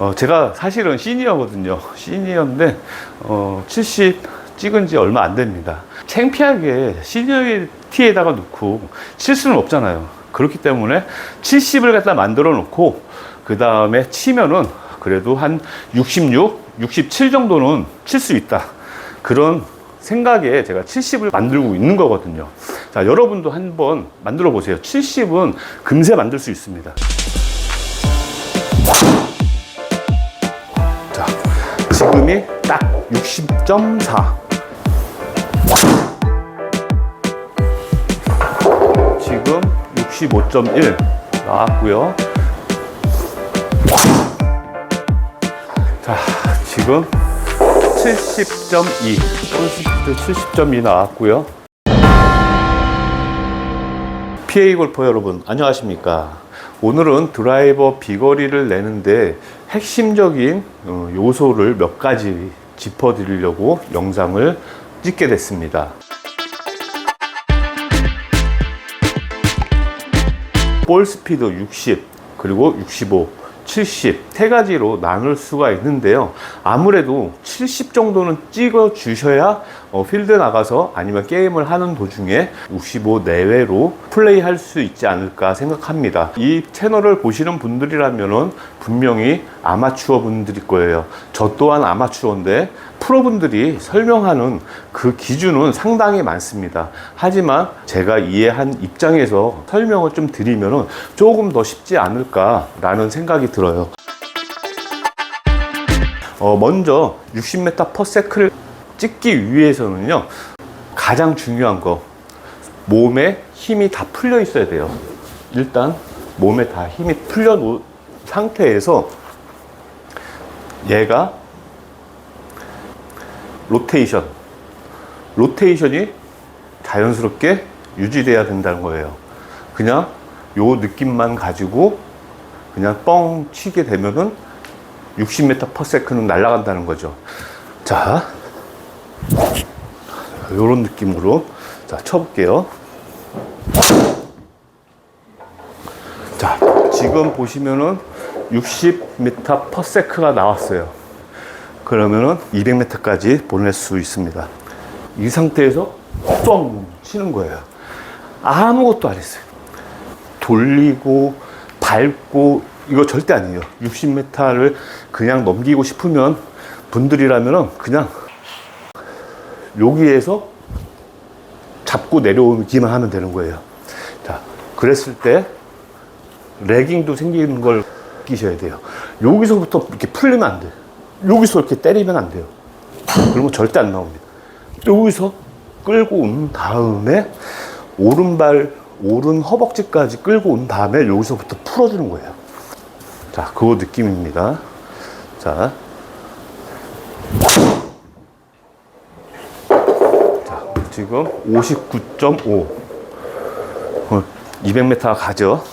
어, 제가 사실은 시니어거든요. 시니어인데, 어, 70 찍은 지 얼마 안 됩니다. 창피하게 시니어티에다가 놓고 칠 수는 없잖아요. 그렇기 때문에 70을 갖다 만들어 놓고, 그 다음에 치면은 그래도 한 66, 67 정도는 칠 수 있다. 그런 생각에 제가 70을 만들고 있는 거거든요. 자, 여러분도 한번 만들어 보세요. 70은 금세 만들 수 있습니다. 지금이 딱 60.4. 지금 65.1 나왔고요. 자, 지금 70.2, 폴스피드 70.2 나왔고요. PA 골퍼 여러분, 안녕하십니까? 오늘은 드라이버 비거리를 내는데 핵심적인 어, 요소를 몇 가지 짚어 드리려고 영상을 찍게 됐습니다. 볼 스피드 60, 그리고 65, 70, 세 가지로 나눌 수가 있는데요. 아무래도 70 정도는 찍어 주셔야 어, 필드 나가서 아니면 게임을 하는 도중에 65 내외로 플레이 할 수 있지 않을까 생각합니다. 이 채널을 보시는 분들이라면은 분명히 아마추어 분들일 거예요. 저 또한 아마추어인데 프로분들이 설명하는 그 기준은 상당히 많습니다. 하지만 제가 이해한 입장에서 설명을 좀 드리면은 조금 더 쉽지 않을까라는 생각이 들어요. 어, 먼저 60m per sec를 찍기 위해서는요, 가장 중요한 거, 몸에 힘이 다 풀려 있어야 돼요. 일단, 몸에 다 힘이 풀려 놓은 상태에서 얘가 로테이션, 로테이션이 자연스럽게 유지돼야 된다는 거예요. 그냥 요 느낌만 가지고 그냥 뻥 치게 되면은 60m per sec는 날아간다는 거죠. 자, 요런 느낌으로 자, 쳐볼게요. 자, 지금 보시면은 60m per sec가 나왔어요. 그러면은 200m까지 보낼 수 있습니다. 이 상태에서 뻥 치는 거예요. 아무것도 안 했어요. 돌리고 밟고 이거 절대 아니에요. 60m를 그냥 넘기고 싶으면 분들이라면은 그냥 여기에서 잡고 내려오기만 하면 되는 거예요. 자, 그랬을 때 레깅도 생기는 걸 끼셔야 돼요. 여기서부터 이렇게 풀리면 안 돼요. 여기서 이렇게 때리면 안 돼요. 그러면 절대 안 나옵니다. 여기서 끌고 온 다음에 오른발, 오른 허벅지까지 끌고 온 다음에 여기서부터 풀어주는 거예요. 자, 그 느낌입니다. 자. 자, 지금 59.5. 200m 가죠.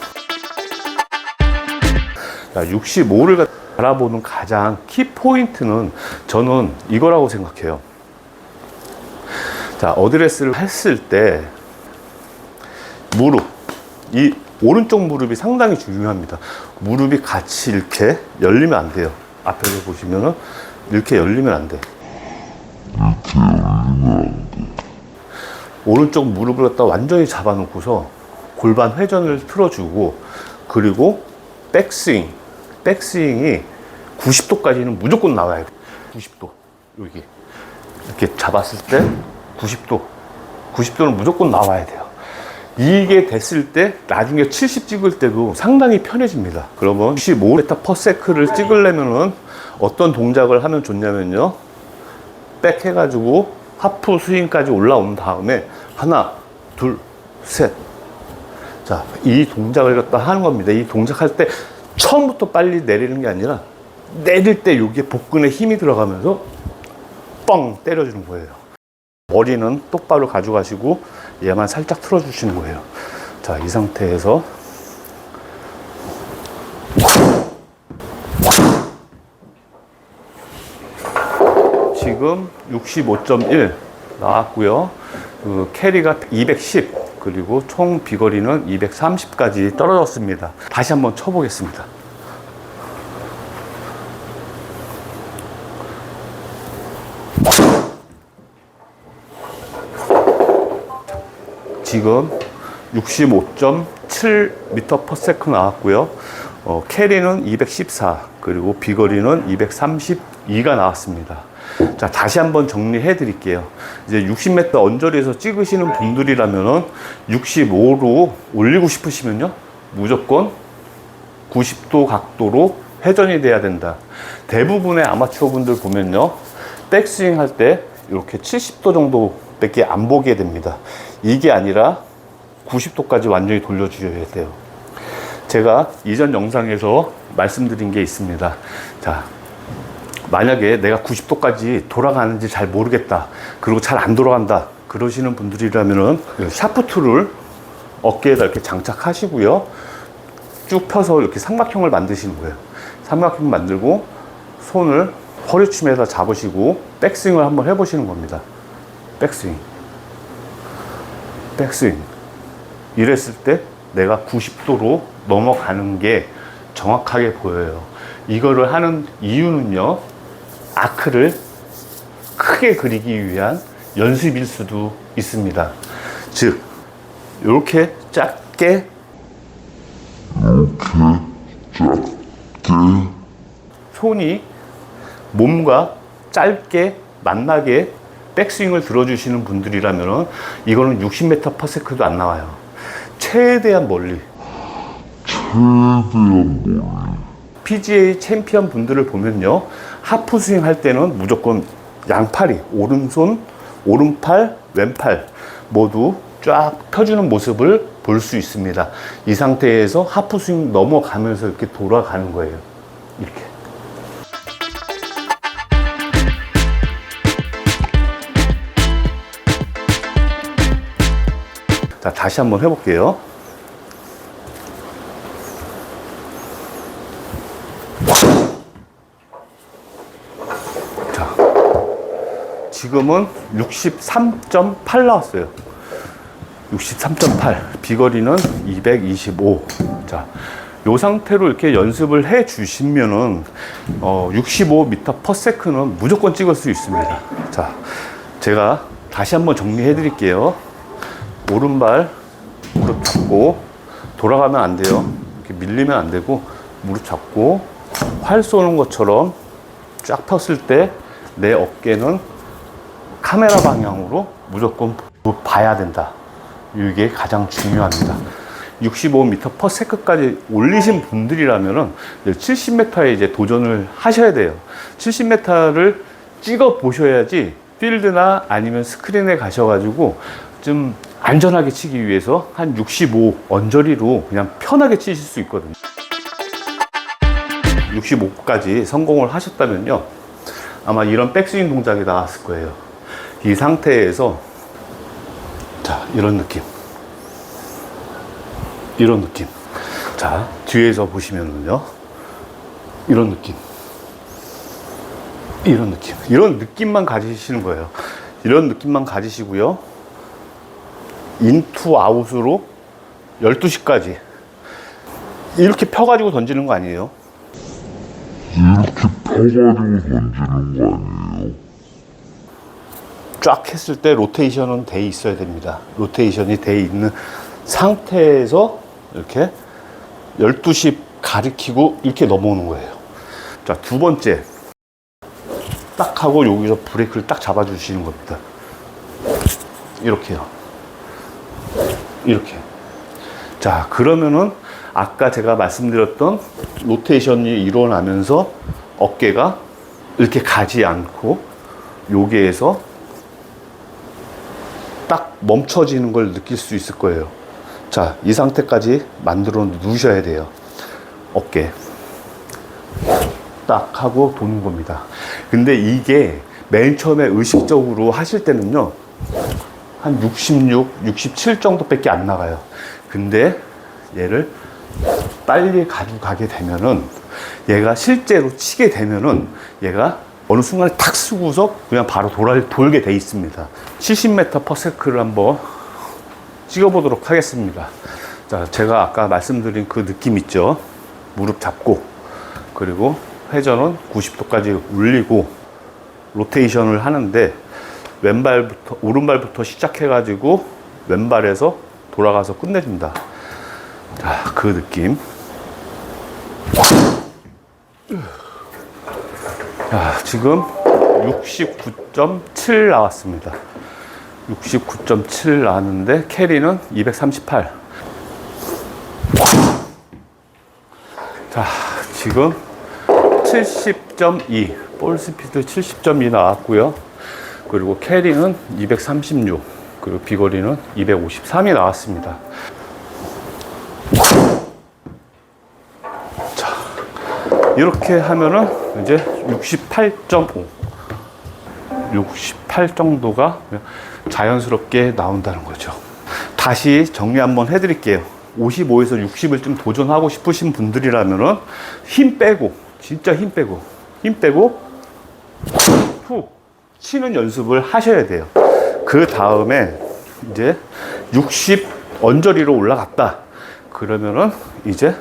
자, 65를 바라보는 가장 키 포인트는 저는 이거라고 생각해요. 자, 어드레스를 했을 때 무릎, 이 오른쪽 무릎이 상당히 중요합니다. 무릎이 같이 이렇게 열리면 안 돼요. 앞에서 보시면은 이렇게 열리면 안 돼. 오른쪽 무릎을 갖다 완전히 잡아놓고서 골반 회전을 틀어주고 그리고 백스윙, 백스윙이 90도까지는 무조건 나와야 돼. 90도 여기 이렇게 잡았을 때 90도, 90도는 무조건 나와야 돼요. 이게 됐을 때 나중에 70 찍을 때도 상당히 편해집니다. 그러면 15m per sec를 찍으려면은 어떤 동작을 하면 좋냐면요. 백 해가지고 하프 스윙까지 올라온 다음에 하나, 둘, 셋. 자, 이 동작을 갖다 하는 겁니다. 이 동작할 때 처음부터 빨리 내리는 게 아니라 내릴 때 여기에 복근에 힘이 들어가면서 뻥 때려주는 거예요. 머리는 똑바로 가져가시고 얘만 살짝 틀어주시는 거예요. 자, 이 상태에서 지금 65.1 나왔고요. 그 캐리가 210 그리고 총 비거리는 230까지 떨어졌습니다. 다시 한번 쳐보겠습니다. 지금 65.7m/s 나왔고요. 어, 캐리는 214, 그리고 비거리는 232가 나왔습니다. 자 다시 한번 정리해 드릴게요. 이제 60m 언저리에서 찍으시는 분들이라면은 65로 올리고 싶으시면요 무조건 90도 각도로 회전이 돼야 된다. 대부분의 아마추어 분들 보면요. 백스윙 할 때 이렇게 70도 정도 밖에 안 보게 됩니다. 이게 아니라 90도까지 완전히 돌려주셔야 돼요. 제가 이전 영상에서 말씀드린 게 있습니다. 자, 만약에 내가 90도까지 돌아가는지 잘 모르겠다. 그리고 잘 안 돌아간다. 그러시는 분들이라면은 샤프트를 어깨에다 이렇게 장착하시고요. 쭉 펴서 이렇게 삼각형을 만드시는 거예요. 삼각형 만들고 손을 허리춤에다 잡으시고 백스윙을 한번 해보시는 겁니다. 백스윙. 백스윙. 이랬을 때 내가 90도로 넘어가는 게 정확하게 보여요. 이거를 하는 이유는요, 아크를 크게 그리기 위한 연습일 수도 있습니다. 즉, 이렇게 작게 손이 몸과 짧게 만나게 백스윙을 들어주시는 분들이라면 이거는 60m/s도 안 나와요. 최대한 멀리. PGA 챔피언 분들을 보면요. 하프 스윙 할 때는 무조건 양팔이, 오른손, 오른팔, 왼팔 모두 쫙 펴주는 모습을 볼 수 있습니다. 이 상태에서 하프 스윙 넘어가면서 이렇게 돌아가는 거예요. 이렇게. 자, 다시 한번 해볼게요. 지금은 63.8 나왔어요. 63.8. 비거리는 225. 자, 요 상태로 이렇게 연습을 해 주시면은, 어, 65m/s는 무조건 찍을 수 있습니다. 자, 제가 다시 한번 정리해 드릴게요. 오른발 무릎 잡고 돌아가면 안 돼요. 이렇게 밀리면 안 되고 무릎 잡고 활 쏘는 것처럼 쫙 폈을 때 내 어깨는 카메라 방향으로 무조건 봐야 된다. 이게 가장 중요합니다. 65m/s까지 올리신 분들이라면은 70m에 이제 도전을 하셔야 돼요. 70m를 찍어 보셔야지 필드나 아니면 스크린에 가셔가지고 좀 안전하게 치기 위해서 한 65 언저리로 그냥 편하게 치실 수 있거든요. 65까지 성공을 하셨다면요. 아마 이런 백스윙 동작이 나왔을 거예요. 이 상태에서 자, 이런 느낌. 이런 느낌. 자, 뒤에서 보시면은요. 이런 느낌. 이런 느낌. 이런 느낌만 가지시는 거예요. 이런 느낌만 가지시고요. 인투 아웃으로 12시까지. 이렇게 펴가지고 던지는 거 아니에요? 퍼가지고 던지는 거 아니에요? 쫙 했을 때 로테이션은 돼 있어야 됩니다. 로테이션이 돼 있는 상태에서 이렇게 12시 가리키고 이렇게 넘어오는 거예요. 자, 두 번째. 딱 하고 여기서 브레이크를 딱 잡아주시는 겁니다. 이렇게요. 이렇게. 자, 그러면은 아까 제가 말씀드렸던 로테이션이 일어나면서 어깨가 이렇게 가지 않고 여기에서 딱 멈춰지는 걸 느낄 수 있을 거예요. 자, 이 상태까지 만들어 놓으셔야 돼요. 어깨. 딱 하고 도는 겁니다. 근데 이게 맨 처음에 의식적으로 하실 때는요, 한 66, 67 정도밖에 안 나가요. 근데 얘를 빨리 가져가게 되면은 얘가 실제로 치게 되면은 얘가 어느 순간에 탁 쓰고서 그냥 바로 돌아, 돌게 돼 있습니다. 70m/s를 한번 찍어보도록 하겠습니다. 자, 제가 아까 말씀드린 그 느낌 있죠? 무릎 잡고, 그리고 회전은 90도까지 올리고, 로테이션을 하는데, 왼발부터, 오른발부터 시작해가지고, 왼발에서 돌아가서 끝내준다. 자, 그 느낌. 자, 지금 69.7 나왔습니다. 69.7 나왔는데 캐리는 238. 자, 지금 70.2, 볼 스피드 70.2 나왔고요. 그리고 캐리는 236, 그리고 비거리는 253이 나왔습니다. 이렇게 하면은 이제 68.5, 68 정도가 자연스럽게 나온다는 거죠. 다시 정리 한번 해드릴게요. 55에서 60을 좀 도전하고 싶으신 분들이라면은 힘 빼고, 진짜 힘 빼고, 힘 빼고, 후 치는 연습을 하셔야 돼요. 그 다음에 이제 60 언저리로 올라갔다. 그러면은 이제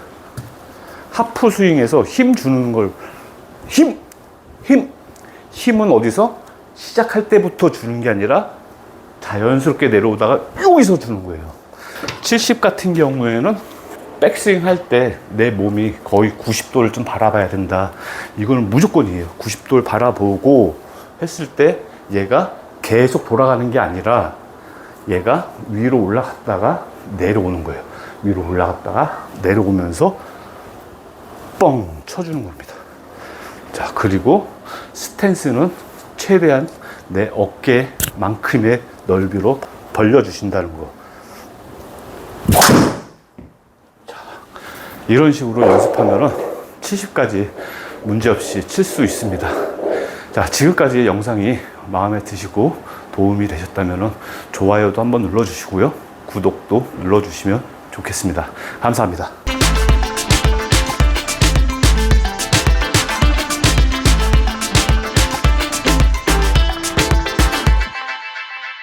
하프 스윙에서 힘 주는 걸 힘, 힘, 힘은 어디서 시작할 때부터 주는 게 아니라 자연스럽게 내려오다가 여기서 주는 거예요. 70 같은 경우에는 백스윙 할 때 내 몸이 거의 90도를 좀 바라봐야 된다. 이거는 무조건이에요. 90도를 바라보고 했을 때 얘가 계속 돌아가는 게 아니라 얘가 위로 올라갔다가 내려오는 거예요. 위로 올라갔다가 내려오면서 뻥 쳐주는 겁니다. 자, 그리고 스탠스는 최대한 내 어깨만큼의 넓이로 벌려주신다는 거. 자, 이런 식으로 연습하면은 70까지 문제없이 칠 수 있습니다. 자, 지금까지의 영상이 마음에 드시고 도움이 되셨다면 좋아요도 한번 눌러주시고요. 구독도 눌러주시면 좋겠습니다. 감사합니다.